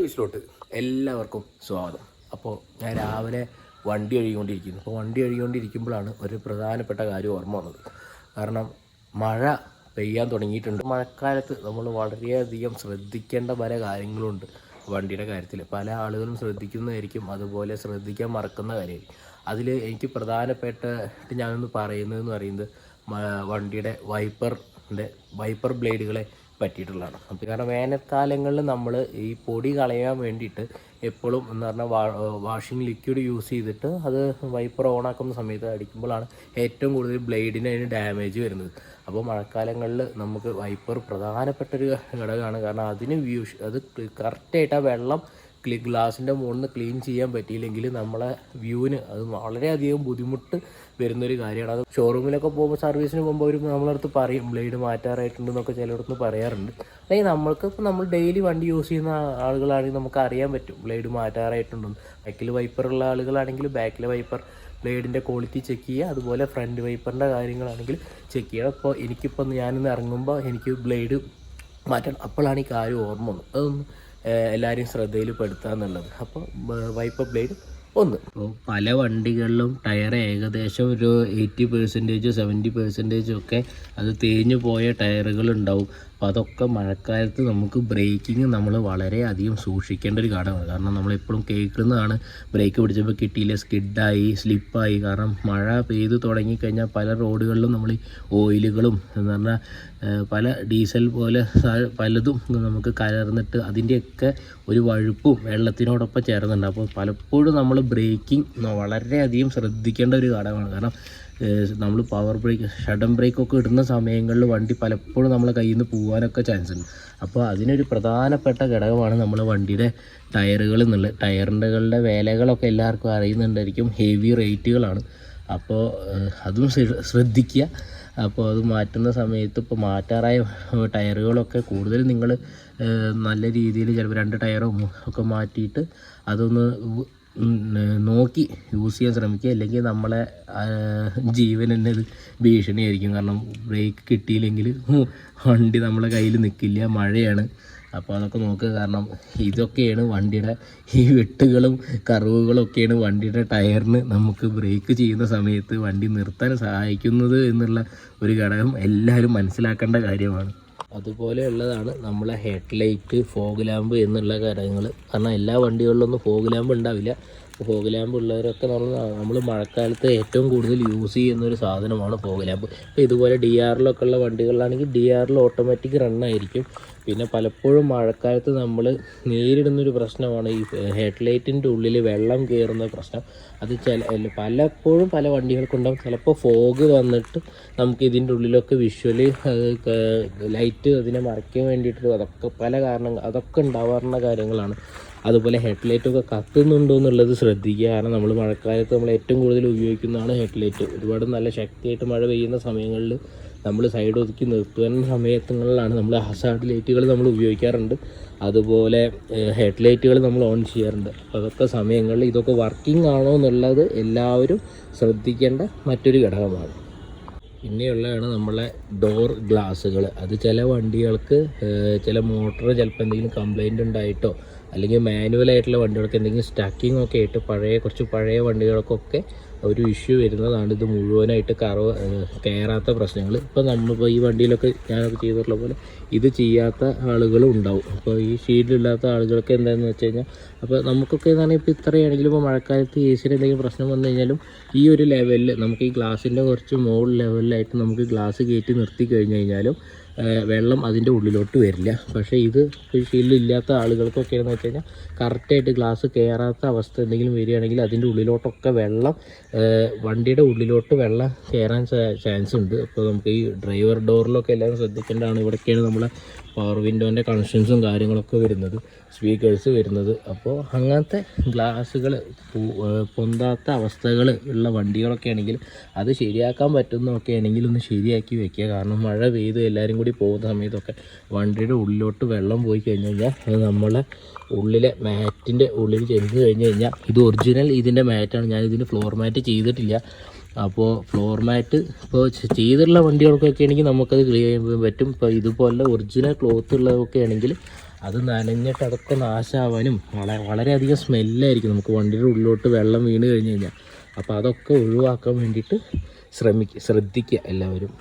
ന്യൂസിലോട്ട് എല്ലാവർക്കും സ്വാഗതം. അപ്പോൾ ഞാൻ രാവിലെ വണ്ടി ഒഴുകിക്കൊണ്ടിരിക്കുന്നു അപ്പോൾ വണ്ടി ഒഴുകിക്കൊണ്ടിരിക്കുമ്പോഴാണ് ഒരു പ്രധാനപ്പെട്ട കാര്യം ഓർമ്മ വന്നത്. കാരണം മഴ പെയ്യാൻ തുടങ്ങിയിട്ടുണ്ട്. മഴക്കാലത്ത് നമ്മൾ വളരെയധികം ശ്രദ്ധിക്കേണ്ട പല കാര്യങ്ങളുണ്ട് വണ്ടിയുടെ കാര്യത്തിൽ പല ആളുകളും ശ്രദ്ധിക്കുന്നതായിരിക്കും അതുപോലെ ശ്രദ്ധിക്കാൻ മറക്കുന്ന കാര്യമായിരിക്കും. അതിൽ എനിക്ക് പ്രധാനപ്പെട്ട ഞാനൊന്ന് പറയുന്നതെന്ന് പറയുന്നത് വണ്ടിയുടെ വൈപ്പറിന്റെ വൈപ്പർ ബ്ലേഡുകളെ പറ്റിയിട്ടുള്ളതാണ്. അപ്പോൾ കാരണം വേനൽക്കാലങ്ങളിൽ നമ്മൾ ഈ പൊടി കളയാൻ വേണ്ടിയിട്ട് എപ്പോഴും എന്ന് പറഞ്ഞാൽ വാ വാഷിംഗ് ലിക്വിഡ് യൂസ് ചെയ്തിട്ട് അത് വൈപ്പർ ഓണാക്കുന്ന സമയത്ത് അടിക്കുമ്പോഴാണ് ഏറ്റവും കൂടുതൽ ബ്ലേഡിന് അതിന് ഡാമേജ് വരുന്നത്. അപ്പോൾ മഴക്കാലങ്ങളിൽ നമുക്ക് വൈപ്പർ പ്രധാനപ്പെട്ടൊരു ഘടകമാണ്. കാരണം അതിന് വ്യൂഷ് അത് കറക്റ്റായിട്ട് ആ വെള്ളം ഗ്ലാസിന്റെ മുകളിൽ നിന്ന് ക്ലീൻ ചെയ്യാൻ പറ്റിയില്ലെങ്കിൽ നമ്മളെ വ്യൂവിന് അത് വളരെയധികം ബുദ്ധിമുട്ട് വരുന്നൊരു കാര്യമാണ്. അത് ഷോറൂമിലൊക്കെ പോകുമ്പോൾ സർവീസിന് പോകുമ്പോൾ അവർ നമ്മളടുത്ത് പറയും ബ്ലേഡ് മാറ്റാറായിട്ടുണ്ട് മാറ്റാറായിട്ടുണ്ടെന്നൊക്കെ ചിലയിടത്ത് പറയാറുണ്ട്. അല്ലെങ്കിൽ നമ്മൾക്ക് ഇപ്പോൾ നമ്മൾ ഡെയിലി വണ്ടി യൂസ് ചെയ്യുന്ന ആളുകളാണെങ്കിൽ നമുക്ക് അറിയാൻ പറ്റും ബ്ലേഡ് മാറ്റാറായിട്ടുണ്ടെന്ന്. ബാക്കിൽ വൈപ്പറുള്ള ആളുകളാണെങ്കിൽ ബാക്കിലെ വൈപ്പർ ബ്ലേഡിന്റെ ക്വാളിറ്റി ചെക്ക് ചെയ്യുക അതുപോലെ ഫ്രണ്ട് വൈപ്പറിന്റെ കാര്യങ്ങളാണെങ്കിൽ ചെക്ക് ചെയ്യുക. അപ്പോൾ എനിക്കിപ്പോൾ ഞാനിന്ന് ഇറങ്ങുമ്പോൾ എനിക്ക് ബ്ലേഡ് മാറ്റണം. അപ്പോഴാണ് ഈ കാര്യം ഓർമ്മ വന്നത്. അതൊന്ന് എല്ലാവരെയും ശ്രദ്ധയിൽ പെടുത്തുക എന്നുള്ളത്. അപ്പോൾ വൈപ്പ് ബ്ലേഡ് ഒന്ന്. അപ്പോൾ പല വണ്ടികളിലും ടയർ ഏകദേശം ഒരു എയ്റ്റി പെർസെന്റേജ് സെവന്റി പെർസെന്റേജും ഒക്കെ അത് തേഞ്ഞു പോയ ടയറുകൾ ഉണ്ടാവും. അപ്പോൾ അതൊക്കെ മഴക്കാലത്ത് നമുക്ക് ബ്രേക്കിംഗ് നമ്മൾ വളരെയധികം സൂക്ഷിക്കേണ്ട ഒരു ഘടകമാണ് കാരണം നമ്മളെപ്പോഴും കേൾക്കുന്നതാണ്. ബ്രേക്ക് പിടിച്ചപ്പോൾ കിട്ടിയില്ല സ്കിഡായി സ്ലിപ്പായി കാരണം മഴ പെയ്തു തുടങ്ങിക്കഴിഞ്ഞാൽ പല റോഡുകളിലും നമ്മൾ ഓയിലുകളും എന്ന് പറഞ്ഞാൽ പല ഡീസൽ പോലെ പലതും നമുക്ക് കലർന്നിട്ട് അതിന്റെയൊക്കെ ഒരു വഴുപ്പും വെള്ളത്തിനോടൊപ്പം ചേർന്നുണ്ട് അപ്പോൾ പലപ്പോഴും നമ്മൾ ബ്രേക്കിംഗ് വളരെയധികം ശ്രദ്ധിക്കേണ്ട ഒരു ഘടകമാണ് കാരണം നമ്മൾ പവർ ബ്രേക്ക് ഷഡൻ ബ്രേക്കൊക്കെ ഇടുന്ന സമയങ്ങളിൽ വണ്ടി പലപ്പോഴും നമ്മളെ കയ്യിൽ നിന്ന് പോകാനൊക്കെ ചാൻസ് ഉണ്ട്. അപ്പോൾ അതിനൊരു പ്രധാനപ്പെട്ട ഘടകമാണ് നമ്മൾ വണ്ടിയുടെ ടയറുകൾ എന്നുള്ളത്. ടയറിന്റെകളുടെ വിലകളൊക്കെ എല്ലാവർക്കും അറിയുന്നുണ്ടായിരിക്കും. ഹെവി റേറ്റുകളാണ് അപ്പോൾ അതും ശ്രദ്ധിക്കുക. അപ്പോൾ അത് മാറ്റുന്ന സമയത്ത് ഇപ്പോൾ മാറ്റാറായ ടയറുകളൊക്കെ കൂടുതൽ നിങ്ങൾ നല്ല രീതിയിൽ ചിലപ്പോൾ രണ്ട് ടയറും ഒക്കെ മാറ്റിയിട്ട് അതൊന്ന് നോക്കി യൂസ് ചെയ്യാൻ ശ്രമിക്കുക. അല്ലെങ്കിൽ നമ്മളെ ജീവൻ തന്നെ അത് ഭീഷണിയായിരിക്കും. കാരണം ബ്രേക്ക് കിട്ടിയില്ലെങ്കിൽ വണ്ടി നമ്മളെ കയ്യിൽ നിൽക്കില്ല. മഴയാണ്. അപ്പോൾ അതൊക്കെ നോക്കുക. കാരണം ഇതൊക്കെയാണ് വണ്ടിയുടെ ഈ വെട്ടുകളും കറവുകളും ഒക്കെയാണ് വണ്ടിയുടെ ടയറിന് നമുക്ക് ബ്രേക്ക് ചെയ്യുന്ന സമയത്ത് വണ്ടി നിർത്താൻ സഹായിക്കുന്നത് എന്നുള്ള ഒരു ഘടകം എല്ലാവരും മനസ്സിലാക്കേണ്ട കാര്യമാണ്. അതുപോലെയുള്ളതാണ് നമ്മളെ ഹെഡ്ലൈറ്റ് ഫോഗ് ലാമ്പ് എന്നുള്ള കാര്യങ്ങൾ കാരണം എല്ലാ വണ്ടികളിലൊന്നും ഫോഗ് ലാമ്പ് ഉണ്ടാവില്ല. ഫോഗ് ലാമ്പ് ഉള്ളവരൊക്കെ നമ്മൾ നമ്മൾ മഴക്കാലത്ത് ഏറ്റവും കൂടുതൽ യൂസ് ചെയ്യുന്ന ഒരു സാധനമാണ് ഫോഗ് ലാമ്പ് ഇപ്പോൾ ഇതുപോലെ ഡി ആറിലൊക്കെ ഉള്ള വണ്ടികളിലാണെങ്കിൽ ഡി ആറിൽ ഓട്ടോമാറ്റിക് റണ്ണായിരിക്കും പിന്നെ പലപ്പോഴും മഴക്കാലത്ത് നമ്മൾ നേരിടുന്നൊരു പ്രശ്നമാണ് ഈ ഹെഡ് ഹെഡ്ലൈറ്റിന്റെ ഉള്ളിൽ വെള്ളം കയറുന്ന പ്രശ്നം. അത് ചില പലപ്പോഴും പല വണ്ടികൾക്കുണ്ടാകും ചിലപ്പോൾ ഫോഗ് വന്നിട്ട് നമുക്ക് ഇതിന്റെ ഉള്ളിലൊക്കെ വിഷ്വലി ലൈറ്റ് അതിനെ മറയ്ക്കാൻ വേണ്ടിയിട്ട് അതൊക്കെ പല കാരണങ്ങൾ അതൊക്കെ ഉണ്ടാവാറുള്ള കാര്യങ്ങളാണ്. അതുപോലെ ഹെഡ് ഹെഡ്ലൈറ്റൊക്കെ കത്തുന്നുണ്ടോ എന്നുള്ളത് ശ്രദ്ധിക്കുക. കാരണം നമ്മൾ മഴക്കാലത്ത് നമ്മൾ ഏറ്റവും കൂടുതൽ ഉപയോഗിക്കുന്നതാണ് ഹെഡ്ലൈറ്റ്. ഒരുപാട് നല്ല ശക്തിയായിട്ട് മഴ പെയ്യുന്ന സമയങ്ങളിൽ നമ്മൾ സൈഡ് ഒതുക്കി നിർത്തുന്ന സമയത്തുകളിലാണ് നമ്മൾ ഹസാർഡ് ലൈറ്റുകൾ നമ്മൾ ഉപയോഗിക്കാറുണ്ട്. അതുപോലെ ഹെഡ് ഹെഡ്ലൈറ്റുകൾ നമ്മൾ ഓൺ ചെയ്യാറുണ്ട്. അതൊക്കെ സമയങ്ങളിൽ ഇതൊക്കെ വർക്കിംഗ് ആണോ എന്നുള്ളത് എല്ലാവരും ശ്രദ്ധിക്കേണ്ട മറ്റൊരു ഘടകമാണ്. പിന്നെയുള്ളതാണ് നമ്മളെ ഡോർ ഗ്ലാസ്സുകൾ അത് ചില വണ്ടികൾക്ക് ചില മോട്ടർ ചിലപ്പോൾ എന്തെങ്കിലും കംപ്ലൈന്റ് ഉണ്ടായിട്ടോ അല്ലെങ്കിൽ മാനുവലായിട്ടുള്ള വണ്ടികൾക്ക് എന്തെങ്കിലും സ്റ്റക്കിംഗ് ഒക്കെ ആയിട്ട് പഴയ കുറച്ച് പഴയ വണ്ടികൾക്കൊക്കെ ഒരു ഇഷ്യൂ വരുന്നതാണ്. ഇത് മുഴുവനായിട്ട് കറവ് കയറാത്ത പ്രശ്നങ്ങൾ ഇപ്പോൾ നമ്മളിപ്പോൾ ഈ വണ്ടിയിലൊക്കെ ഞാനൊക്കെ ചെയ്തിട്ടുള്ള പോലെ ഇത് ചെയ്യാത്ത ആളുകളും ഉണ്ടാവും. അപ്പോൾ ഈ ഷീൽഡില്ലാത്ത ആളുകൾക്ക് എന്താണെന്ന് വെച്ച് കഴിഞ്ഞാൽ അപ്പോൾ നമുക്കൊക്കെ എന്താണ് ഇപ്പോൾ ഇത്രയാണെങ്കിലും ഇപ്പോൾ മഴക്കാലത്ത് എ സിയിൽ എന്തെങ്കിലും പ്രശ്നം വന്നു കഴിഞ്ഞാലും ഈ ഒരു ലെവലിൽ നമുക്ക് ഈ ഗ്ലാസിന്റെ കുറച്ച് മോൾ ലെവലിലായിട്ട് നമുക്ക് ഗ്ലാസ് കയറ്റി നിർത്തി കഴിഞ്ഞ് കഴിഞ്ഞാലും വെള്ളം അതിന്റെ ഉള്ളിലോട്ട് വരില്ല. പക്ഷേ ഇത് ഷീൽഡ് ഇല്ലാത്ത ആളുകൾക്കൊക്കെ എന്ന് വെച്ച് കഴിഞ്ഞാൽ കറക്റ്റായിട്ട് ഗ്ലാസ് കയറാത്ത അവസ്ഥ എന്തെങ്കിലും വരികയാണെങ്കിൽ അതിന്റെ ഉള്ളിലോട്ടൊക്കെ വെള്ളം വണ്ടിയുടെ ഉള്ളിലോട്ട് വെള്ളം കയറാൻ ചാൻസ് ഉണ്ട്. അപ്പോൾ നമുക്ക് ഈ ഡ്രൈവർ ഡോറിലൊക്കെ എല്ലാവരും ശ്രദ്ധിക്കേണ്ടതാണ്. ഇവിടെയൊക്കെയാണ് നമ്മളെ പവർ വിൻഡോന്റെ കണക്ഷൻസും കാര്യങ്ങളൊക്കെ വരുന്നത് സ്പീക്കേഴ്സ് വരുന്നത്. അപ്പോൾ അങ്ങനത്തെ ഗ്ലാസ്സുകൾ പൊന്താത്ത അവസ്ഥകൾ ഉള്ള വണ്ടികളൊക്കെ ആണെങ്കിൽ അത് ശരിയാക്കാൻ പറ്റുന്നതൊക്കെ ആണെങ്കിൽ ഒന്ന് ശരിയാക്കി വെക്കുക. കാരണം മഴ പെയ്ത് എല്ലാവരും കൂടി പോകുന്ന സമയത്തൊക്കെ വണ്ടിയുടെ ഉള്ളിലോട്ട് വെള്ളം പോയി കഴിഞ്ഞ് കഴിഞ്ഞാൽ അത് നമ്മളെ ഉള്ളിലെ മാറ്റിന്റെ ഉള്ളിൽ ചെന്ന് കഴിഞ്ഞ് കഴിഞ്ഞാൽ ഇത് ഒറിജിനൽ ഇതിന്റെ മാറ്റാണ്. ഞാൻ ഇതിന് ഫ്ലോർ മാറ്റ് ചെയ്തിട്ടില്ല. അപ്പോൾ ഫ്ലോർ മാറ്റ് ഇപ്പോൾ ചെയ്തിട്ടുള്ള വണ്ടികൾക്കൊക്കെ ആണെങ്കിൽ നമുക്കത് ക്ലിയർ ചെയ്യാൻ പറ്റും. ഇപ്പോൾ ഇതുപോലെ ഒറിജിനൽ ക്ലോത്ത് ഉള്ളതൊക്കെ ആണെങ്കിൽ അത് നനഞ്ഞിട്ട് അതൊക്കെ നാശമാവാനും വളരെ വളരെയധികം സ്മെല്ലായിരിക്കും നമുക്ക് വണ്ടിയുടെ ഉള്ളിലോട്ട് വെള്ളം വീണ് കഴിഞ്ഞ് കഴിഞ്ഞാൽ. അപ്പോൾ അതൊക്കെ ഒഴിവാക്കാൻ വേണ്ടിയിട്ട് ശ്രമിക്കുക ശ്രദ്ധിക്കുക എല്ലാവരും.